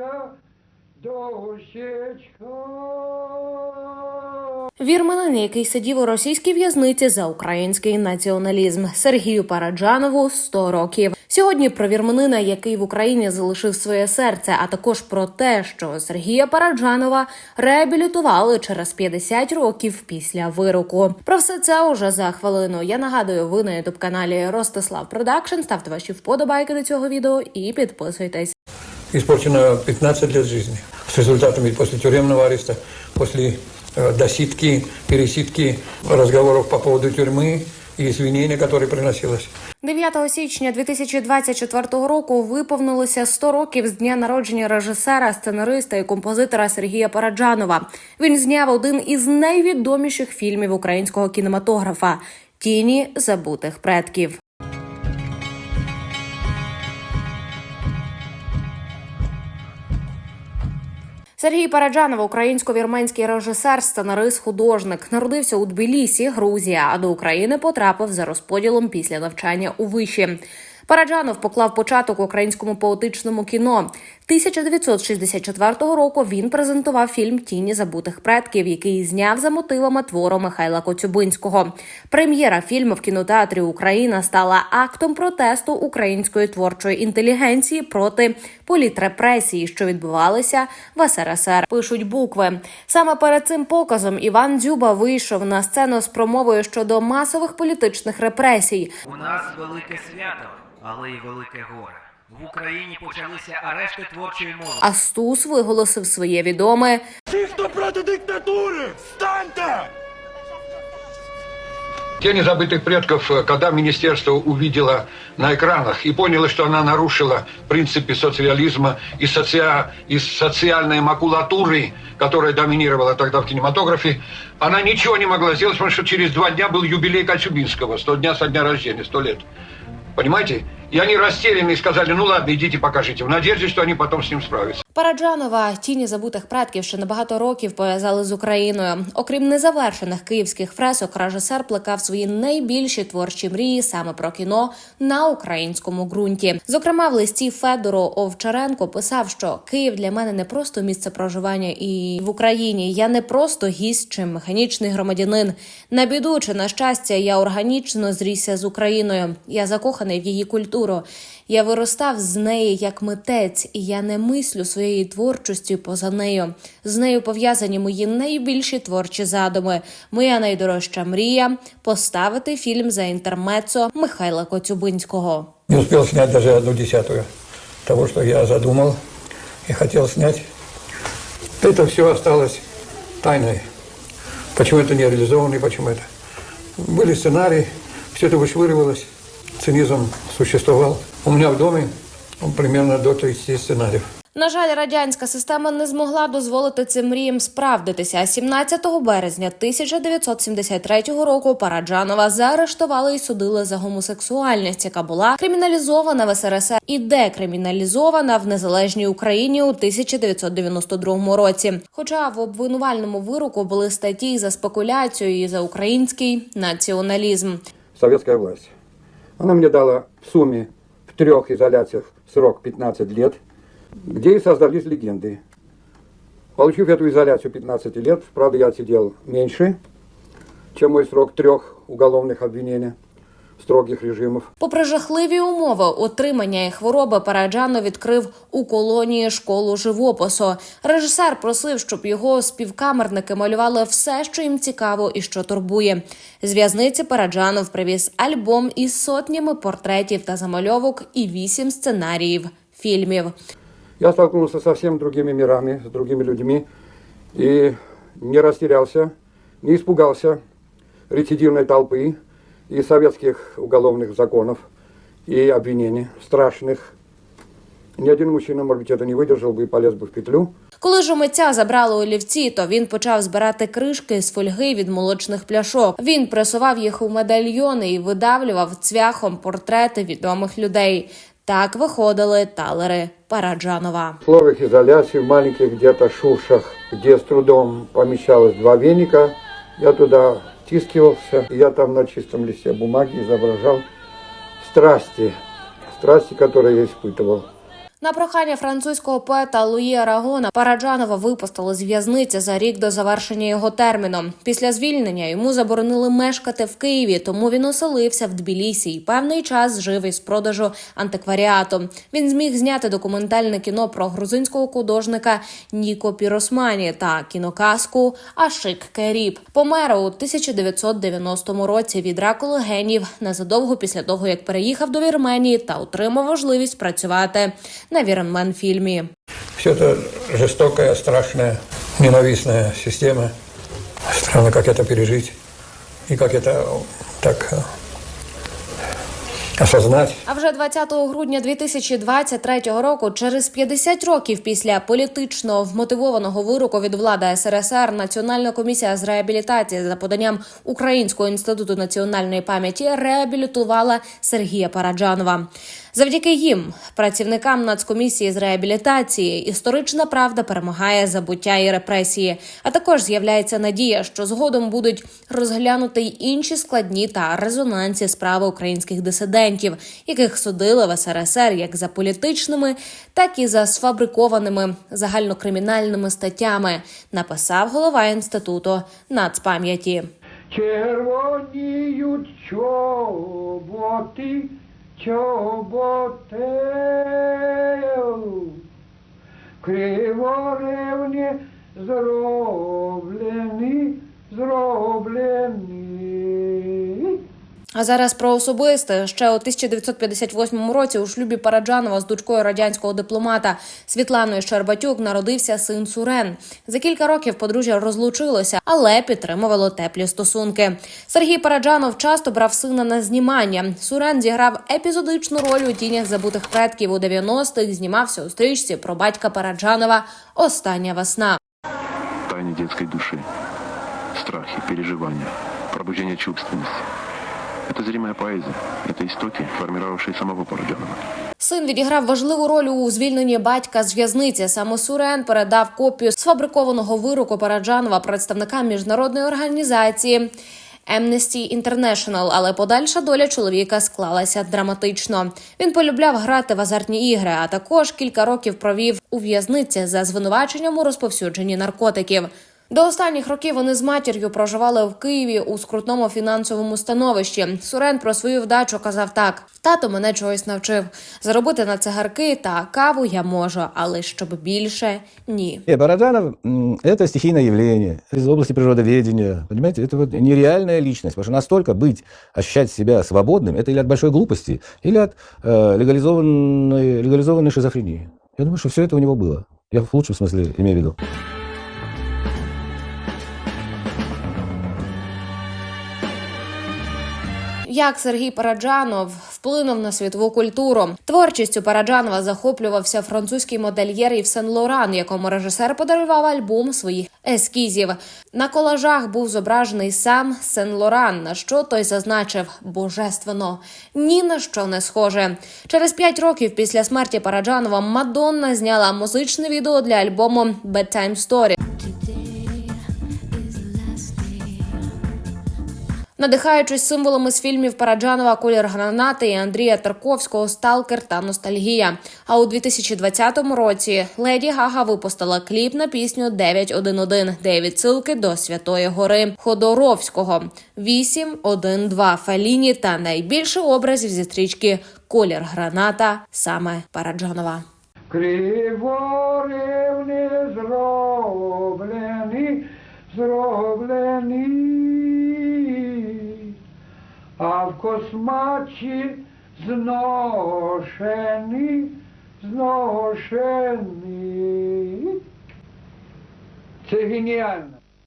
дощечка, дощечка. Вірменин, який сидів у російській в'язниці за український націоналізм, Сергію Параджанову 100 років. Сьогодні про вірменина, який в Україні залишив своє серце, а також про те, що Сергія Параджанова реабілітували через 50 років після вироку. Про все це уже за хвилину. Я нагадую, ви на ютуб каналі Ростислав Продакшн. Ставте ваші вподобайки до цього відео і підписуйтесь Испорчено 15 лет жизни с результатами после тюремного ареста, после э, досидки, пересидки, разговоров по поводу тюрьмы и извинения, которые приносилось. 9 січня 2024 року виповнилося 100 років з дня народження режисера, сценариста і композитора Сергія Параджанова. Він зняв один із найвідоміших фільмів українського кінематографа Тіні забутих предків. Сергій Параджанов, українсько-вірменський режисер, сценарист, художник, народився у Тбілісі, Грузія, а до України потрапив за розподілом після навчання у виші. Параджанов поклав початок українському поетичному кіно. 1964 року він презентував фільм Тіні забутих предків, який зняв за мотивами твору Михайла Коцюбинського. Прем'єра фільму в кінотеатрі Україна стала актом протесту української творчої інтелігенції проти політрепресії, що відбувалися в СРСР. Пишуть букви. Саме перед цим показом Іван Дзюба вийшов на сцену з промовою щодо масових політичних репресій. У нас велике свято, але й велике горе. В Україні почалися арешти творчої мови. А Стус виголосив своє відоме Ті, хто проти диктатури, встаньте! Тени забытых предков, э, когда министерство увидело на экранах и поняло, что она нарушила принципы социализма и, соци... и социальной макулатуры, которая доминировала тогда в кинематографе, она ничего не могла сделать, потому что через два дня был юбилей Кочубинского, 100 дня со дня рождения, 100 лет. Понимаете? И они растерянно сказали, ну ладно, идите покажите, в надежде, что они потом с ним справятся. Параджанова тіні забутих предків ще на багато років пов'язали з Україною. Окрім незавершених київських фресок, режисер плекав свої найбільші творчі мрії саме про кіно на українському ґрунті. Зокрема, в листі Федору Овчаренко писав, що Київ для мене не просто місце проживання і в Україні. Я не просто гість чи механічний громадянин. На біду чи на щастя, я органічно зрісся з Україною. Я закоханий в її культуру Я виростав з неї як митець, і я не мислю своєю творчістю поза нею. З нею пов'язані мої найбільші творчі задуми. Моя найдорожча мрія поставити фільм за інтермецо Михайла Коцюбинського. Не успел снять даже одну десятую того, что я задумал и хотел снять. Это все осталось тайной. Почему это не реализовано и почему это? Были сценарии, все это вышвыривалось, цинизм существовал. У меня в доме ну, примерно до 30 сценариев. На жаль, радянська система не змогла дозволити цим мріям справдитися. А 17 березня 1973 року Параджанова заарештували і судили за гомосексуальність, яка була криміналізована в СРСР і декриміналізована в незалежній Україні у 1992 році. Хоча в обвинувальному вироку були статті за спекуляцію і за український націоналізм. Советская власть. Она мне дала в сумме в трех изоляциях срок 15 лет, где и создались легенды. Получив эту изоляцию 15 лет, правда, я отсидел меньше, чем мой срок трех уголовных обвинений, строгих режимов. Попри жахливі умови отримання і хвороби, Параджано відкрив у колонії школу живопису. Режисер просив, щоб його співкамерники малювали все, що їм цікаво і що турбує. З в'язниці Параджанов привіз альбом із сотнями портретів та замальовок і вісім сценаріїв фільмів. Я столкнулся со совсем другими мирами, с другими людьми и не растерялся, не испугался рецидивной толпы и советских уголовных законов и обвинений страшных. Ни один мужчина, может быть, это не выдержал бы и полез бы в петлю. Коли ж у митця забрали олівці, то він почав збирати кришки з фольги від молочних пляшок. Він пресував їх у медальйони і видавлював цвяхом портрети відомих людей. Так виходили талери Параджанова. В условиях изоляции, в маленьких где-то шушах, где с трудом помещалось два веника, я туда втискивался, и я там на чистом листе бумаги изображал страсти, страсти, которые я испытывал. На прохання французького поета Луї Арагона Параджанова випустили з в'язниці за рік до завершення його терміну. Після звільнення йому заборонили мешкати в Києві, тому він оселився в Тбілісі і певний час жив із продажу антикваріату. Він зміг зняти документальне кіно про грузинського художника Ніко Піросмані та кіноказку Ашик Керіб. Помер у 1990 році від раку легенів незадовго після того, як переїхав до Вірменії та отримав можливість працювати на Вірмен фільмі. Все это жестокая, страшная, ненавистная система. Странно, как это пережить и как это так э, осознать. А вже 20 грудня 2023 року, через 50 років після політично вмотивованого вироку від влади СРСР, Національна комісія з реабілітації за поданням Українського інституту національної пам'яті реабілітувала Сергія Параджанова. Завдяки їм, працівникам Нацкомісії з реабілітації, історична правда перемагає забуття і репресії. А також з'являється надія, що згодом будуть розглянути й інші складні та резонансі справи українських дисидентів, яких судили в СРСР як за політичними, так і за сфабрикованими загальнокримінальними статтями, написав голова інституту нацпам'яті. Червоніють чоботи, чоботею, криворевні зроблені, зроблені. А зараз про особисте ще у 1958 році у шлюбі Параджанова з дочкою радянського дипломата Світланою Щербатюк народився син Сурен. За кілька років подружжя розлучилося, але підтримувало теплі стосунки. Сергій Параджанов часто брав сина на знімання. Сурен зіграв епізодичну роль у тінях забутих предків у 90-х, Знімався у стрічці про батька Параджанова Остання весна. тайны детской души, страхи, переживания, пробуждение чувственности. Это зримая поэзия, это истоки, формировавшие самого Параджанова. Син відіграв важливу роль у звільненні батька з в'язниці. Саме Сурен передав копію сфабрикованого вироку Параджанова представникам міжнародної організації. Amnesty International, але подальша доля чоловіка склалася драматично. Він полюбляв грати в азартні ігри, а також кілька років провів у в'язниці за звинуваченням у розповсюдженні наркотиків. До останніх років вони з матір'ю проживали в Києві у скрутному фінансовому становищі. Сурен про свою вдачу казав так: тато мене чогось навчив. Заробити на цигарки та каву я можу, але щоб більше ні. Э, Параджанов м, – это стихийное явление из области природоведения. Понимаете, это вот нереальная личность. Потому что настолько быть, ощущать себя свободным, это или от большой глупости, или от э, легализованной, легализованной шизофрении. Я думаю, что все это у него было. Я в лучшем смысле имею в виду. Як Сергій Параджанов вплинув на світову культуру. Творчістю Параджанова захоплювався французький модельєр Ів Сен Лоран, якому режисер подарував альбом своїх ескізів. На колажах був зображений сам Сен Лоран, на що той зазначив божественно. Ні на що не схоже. Через п'ять років після смерті Параджанова Мадонна зняла музичне відео для альбому Bedtime Story. Надихаючись символами з фільмів Параджанова Колір гранати і Андрія Тарковського Сталкер та Ностальгія. А у 2020 році Леді Гага випустила кліп на пісню 911, де відсилки до Святої Гори Ходоровського 812 Феліні та найбільше образів зі стрічки Колір граната саме Параджанова. Криворівні зроблені, зроблені, космачі зношені, зношені. Це геніально.